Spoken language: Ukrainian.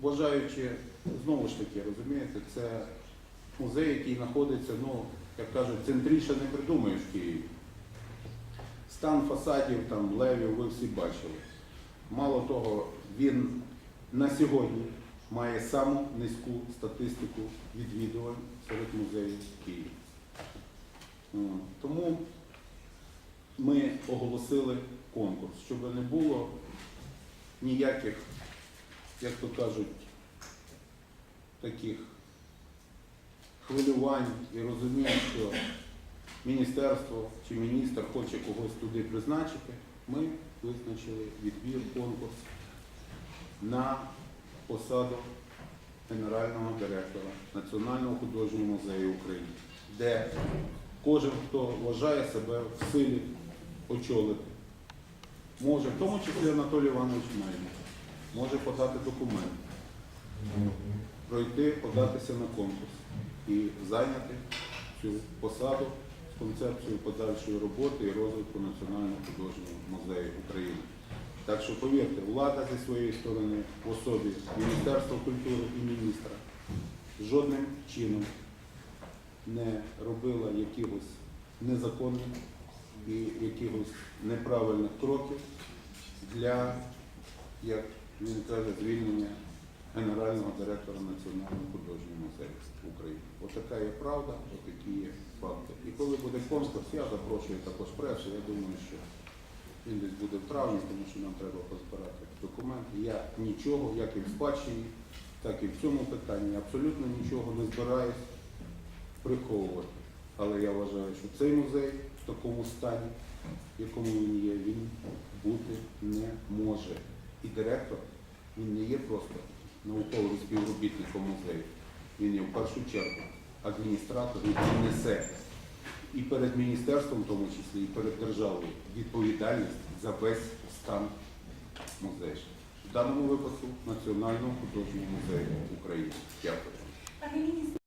Вважаючи, знову ж таки, розумієте, це музей, який знаходиться, ну, як кажуть, центріше не придумаєш в Києві. Стан фасадів, там, левів, ви всі бачили. Мало того, він на сьогодні має саму низьку статистику відвідувань серед музеїв Києва. Тому ми оголосили конкурс, щоб не було ніяких, як то кажуть, таких хвилювань і розуміння, що міністерство чи міністр хоче когось туди призначити, ми визначили відбір конкурс на посаду генерального директора Національного художнього музею України, де кожен, хто вважає себе в силі очолити, може, в тому числі Анатолій Іванович Мельник, може подати документ, пройти, податися на конкурс і зайняти цю посаду з концепцією подальшої роботи і розвитку Національного художнього музею України. Так що повірте, влада зі своєї сторони в особі Міністерства культури і міністра жодним чином не робила якихось незаконних і якихось неправильних кроків для, як він каже, звільнення генерального директора Національного художнього музею України. Отака є правда, отакі є факти. І коли буде конкурс, я запрошую також пресу. Я думаю, що він десь буде в травні, тому що нам треба позбирати документи. Я нічого, як і в спадщині, так і в цьому питанні, абсолютно нічого не збираюсь приховувати. Але я вважаю, що цей музей в такому стані, в якому він є, він бути не може. І директор він не є просто науковим співробітником музею. Він є в першу чергу адміністратор, який несе і перед міністерством, в тому числі, і перед державою відповідальність за весь стан музею. В даному випадку Національного художнього музею України. Дякую.